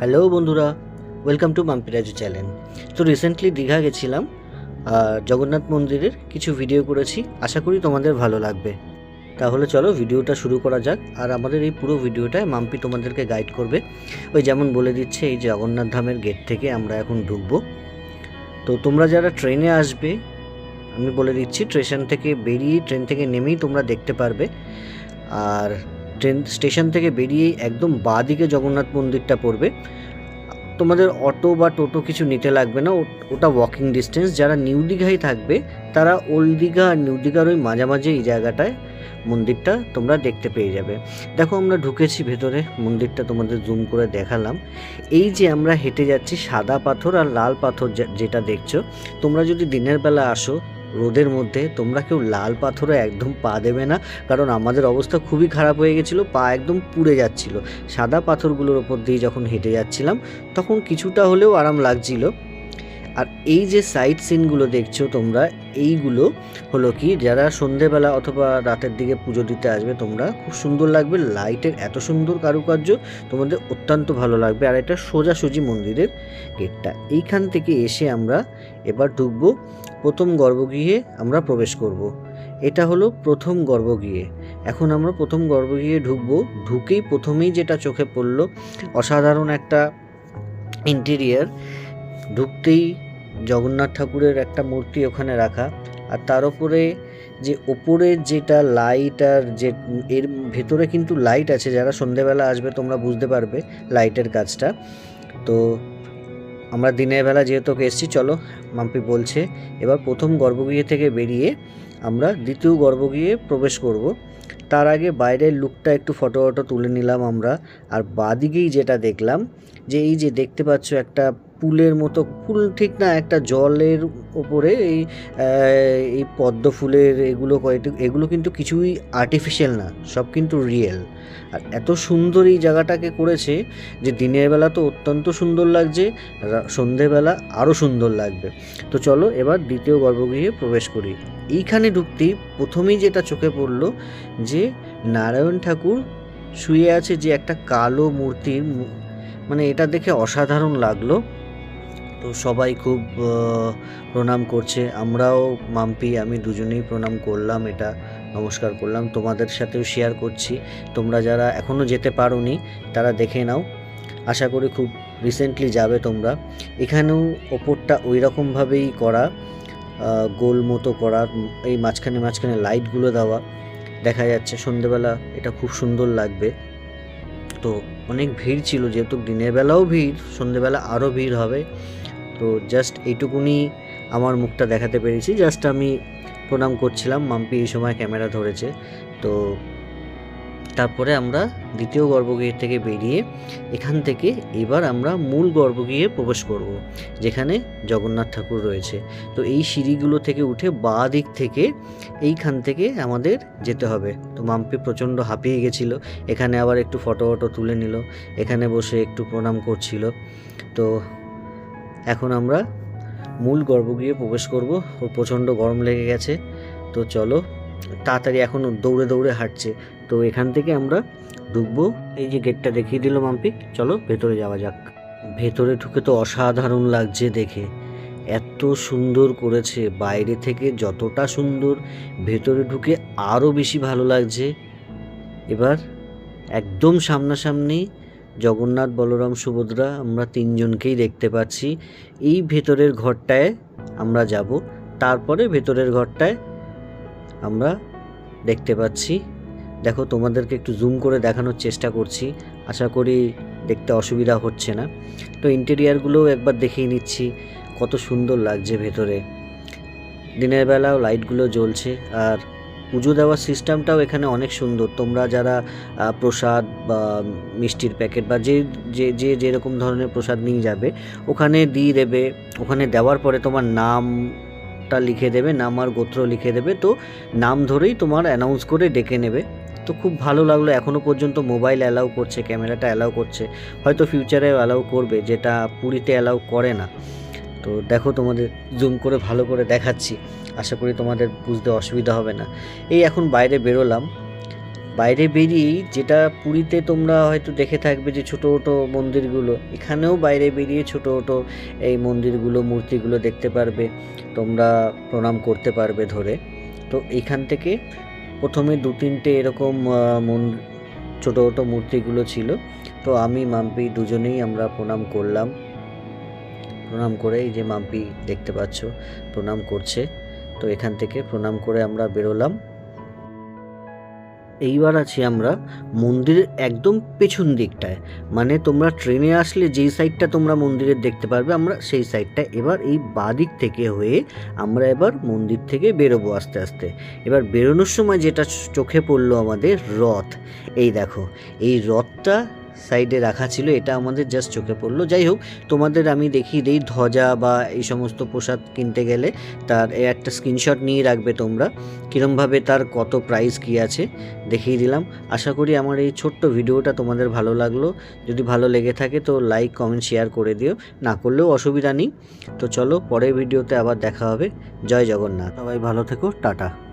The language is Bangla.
হ্যালো বন্ধুরা। ওয়েলকাম টু মাম্পিরাজু চ্যানেল তো রিসেন্টলি দীঘা গেছিলাম জগন্নাথ মন্দিরের কিছু ভিডিও করেছি। আশা করি তোমাদের ভালো লাগবে। তাহলে চলো ভিডিওটা শুরু করা যাক। আর আমাদের এই পুরো ভিডিওটায় মাম্পি তোমাদেরকে গাইড করবে। ওই যেমন বলে দিচ্ছে, এই জগন্নাথ ধামের গেট থেকে আমরা এখন ঢুকবো। তো তোমরা যারা ট্রেনে আসবে, আমি বলে দিচ্ছি স্টেশন থেকে বেরিয়ে ট্রেন থেকে নেমেই তোমরা দেখতে পারবে। আর ট্রেন স্টেশন থেকে বেরিয়েই একদম বাঁ দিকে জগন্নাথ মন্দিরটা পড়বে। তোমাদের অটো বা টোটো কিছু নিতে লাগবে না, ওটা ওয়াকিং ডিস্টেন্স যারা নিউ দীঘায় থাকবে, তারা ওল্ড দীঘা আর নিউ দীঘার ওই মাঝামাঝি এই জায়গাটায় মন্দিরটা তোমরা দেখতে পেয়ে যাবে। দেখো আমরা ঢুকেছি ভেতরে, মন্দিরটা তোমাদের জুম করে দেখালাম। এই যে আমরা হেঁটে যাচ্ছি সাদা পাথর আর লাল পাথর যেটা দেখছ, তোমরা যদি দিনের বেলা আসো রোদের মধ্যে তোমরা কেউ লাল পাথরে একদম পা দেবে না, কারণ আমাদের অবস্থা খুবই খারাপ হয়ে গেছিল, পা একদম পুড়ে যাচ্ছিল। সাদা পাথরগুলোর ওপর দিয়ে যখন হেঁটে যাচ্ছিলাম, তখন কিছুটা হলেও আরাম লাগছিল। আর এই যে সাইট সিনগুলো দেখছ তোমরা, এইগুলো হলো কি, যারা সন্ধেবেলা অথবা রাতের দিকে পুজো দিতে আসবে, তোমরা খুব সুন্দর লাগবে। লাইটের এত সুন্দর কারুকার্য, তোমাদের অত্যন্ত ভালো লাগবে। আর এটা সোজাসুজি মন্দিরের গেটটা। এইখান থেকে এসে আমরা এবার ঢুকবো। প্রথম গর্ভগৃহে আমরা প্রবেশ করব। এটা হলো প্রথম গর্ভগৃহে। এখন আমরা প্রথম গর্ভগৃহে ঢুকবো। ঢুকেই প্রথমেই যেটা চোখে পড়ল, অসাধারণ একটা ইন্টেরিয়ার ঢুকতেই জগন্নাথ ঠাকুরের একটা মূর্তি ওখানে রাখা। আর তার উপরে যে ওপরের যেটা লাইট আর যে এর ভেতরে কিন্তু লাইট আছে, যারা সন্ধেবেলা আসবে তোমরা বুঝতে পারবে লাইটের কাজটা। তো আমরা দিনের বেলা যেহেতু এসেছি, চলো মাম্পি বলছে, এবার প্রথম গর্ভগৃহ থেকে বেরিয়ে আমরা দ্বিতীয় গর্ভগৃহে প্রবেশ করব। তার আগে বাইরের লুকটা একটু ফটো ফটো তুলে নিলাম আমরা। আর বাদিকেই যেটা দেখলাম, যে এই যে দেখতে পাচ্ছ একটা পুলের মতো, পুল ঠিক না, একটা জলের ওপরে এই এই পদ্ম ফুলের এগুলো কয়েকটি, এগুলো কিন্তু কিছুই আর্টিফিশিয়াল না, সব কিন্তু রিয়েল আর এত সুন্দর এই জায়গাটাকে করেছে যে দিনের বেলা তো অত্যন্ত সুন্দর লাগছে সন্ধেবেলা আরও সুন্দর লাগবে। তো চলো এবার দ্বিতীয় গর্ভগৃহে প্রবেশ করি। এইখানে ঢুকতেই প্রথমেই যেটা চোখে পড়ল যে নারায়ণ ঠাকুর শুয়ে আছে যে একটা কালো মূর্তি মানে এটা দেখে অসাধারণ লাগল। তো সবাই খুব প্রণাম করছে। আমরাও, মাম্পি, আমি দুজনেই প্রণাম করলাম, এটা নমস্কার করলাম। তোমাদের সাথেও শেয়ার করছি। তোমরা যারা এখনও যেতে পারোনি, তারা দেখে নাও। আশা করি খুব রিসেন্টলি যাবে তোমরা। এখানেও ওপরটা ওই রকমভাবেই করা গোল মতো করা, এই মাঝখানে মাঝখানে লাইটগুলো দেওয়া। দেখা যাচ্ছে সন্ধেবেলা এটা খুব সুন্দর লাগবে। তো অনেক ভিড় ছিল, যেহেতু দিনের বেলাও ভিড়, সন্ধেবেলা আরও ভিড় হবে। তো জাস্ট এইটুকুনি আমার মুখটা দেখাতে পেরেছি। জাস্ট আমি প্রণাম করছিলাম, মাম্পি এই সময় ক্যামেরা ধরেছে। তো তারপরে আমরা দ্বিতীয় গর্ভগৃহ থেকে বেরিয়ে এখান থেকে এবার আমরা মূল গর্ভগৃহে প্রবেশ করব, যেখানে জগন্নাথ ঠাকুর রয়েছে। তো এই সিঁড়িগুলো থেকে উঠে বাঁ দিক থেকে এইখান থেকে আমাদের যেতে হবে। তো মাম্পি প্রচণ্ড হাঁপিয়ে গেছিল, এখানে আবার একটু ফটো ফটো তুলে নিল, এখানে বসে একটু প্রণাম করছিল। তো এখন আমরা মূল গর্ভগৃহে প্রবেশ করব। ওর প্রচণ্ড গরম লেগে গেছে। তো চলো, তাড়াতাড়ি এখন দৌড়ে দৌড়ে হাঁটছে। তো এখান থেকে আমরা ঢুকবো। এই যে গেটটা দেখিয়ে দিল মাম্পি, চলো ভেতরে যাওয়া যাক। ভেতরে ঢুকে তো অসাধারণ লাগছে দেখে। এত সুন্দর করেছে, বাইরে থেকে যতটা সুন্দর, ভেতরে ঢুকে আরও বেশি ভালো লাগছে। এবার একদম সামনাসামনি জগন্নাথ, বলরাম, সুভদ্রা আমরা তিনজনকেই দেখতে পাচ্ছি। এই ভেতরের ঘরটায় আমরা যাব। তারপরে ভেতরের ঘরটায় আমরা দেখতে পাচ্ছি। দেখো, তোমাদেরকে একটু জুম করে দেখানোর চেষ্টা করছি। আশা করি দেখতে অসুবিধা হচ্ছে না। তো ইন্টেরিয়ারগুলোও একবার দেখিয়ে নিচ্ছি। কত সুন্দর লাগছে ভেতরে। দিনের বেলাও লাইটগুলো জ্বলছে। আর পুজো দেওয়ার সিস্টেমটাও এখানে অনেক সুন্দর। তোমরা যারা প্রসাদ বা মিষ্টির প্যাকেট বা যে যে যে যেরকম ধরনের প্রসাদ নিয়ে যাবে, ওখানে দিয়ে দেবে। ওখানে দেওয়ার পরে তোমার নামটা লিখে দেবে, নাম আর গোত্র লিখে দেবে। তো নাম ধরেই তোমার অ্যানাউন্স করে ডেকে নেবে। তো খুব ভালো লাগল এখনও পর্যন্ত মোবাইল অ্যালাউ করছে ক্যামেরাটা অ্যালাউ করছে। হয়তো ফিউচারে অ্যালাউ করবে, যেটা পুরীতে অ্যালাউ করে না। তো দেখো তোমাদের জুম করে ভালো করে দেখাচ্ছি। আশা করি তোমাদের বুঝতে অসুবিধা হবে না। এই এখন বাইরে বেরোলাম। বাইরে বেরিয়েই যেটা পুরীতে তোমরা হয়তো দেখে থাকবে যে ছোটো ছোটো মন্দিরগুলো, এখানেও বাইরে বেরিয়ে ছোটো ছোটো এই মন্দিরগুলো, মূর্তিগুলো দেখতে পারবে, তোমরা প্রণাম করতে পারবে ধরে। তো এইখান থেকে প্রথমে দু তিনটে এরকম মন, ছোটো ছোটো মূর্তিগুলো ছিল। তো আমি, মাম্পি দুজনেই আমরা প্রণাম করলাম। প্রণাম করে এই যে মাম্পি দেখতে পাচ্ছ, প্রণাম করছে। তো এখান থেকে প্রণাম করে আমরা বেরোলাম। এইবার আছি আমরা মন্দিরের একদম পেছন দিকটায়। মানে তোমরা ট্রেনে আসলে যেই সাইডটা তোমরা মন্দিরের দেখতে পারবে, আমরা সেই সাইডটা এবার এই বাদিক থেকে হয়ে আমরা এবার মন্দির থেকে বেরোবো আস্তে আস্তে। এবার বেরোনোর সময় যেটা চোখে পড়ল আমাদের রথ। এই দেখো, এই রথটা সাইডে রাখা ছিল, এটা আমাদের জাস্ট চোখে পড়ল। যাই হোক, তোমাদের আমি দেখিয়ে দিই ধ্বজা বা এই সমস্ত পোশাক কিনতে গেলে, তার একটা স্ক্রিনশট নিয়ে রাখবে তোমরা। কীরমভাবে তার কত প্রাইস কী আছে, দেখিয়ে দিলাম। আশা করি আমার এই ছোট্ট ভিডিওটা তোমাদের ভালো লাগল। যদি ভালো লেগে থাকে তো লাইক কমেন্ট শেয়ার করে দিও। না করলেও অসুবিধা নেই। তো চলো, পরের ভিডিওতে আবার দেখা হবে। জয় জগন্নাথ। সবাই ভালো থেকো, টাটা।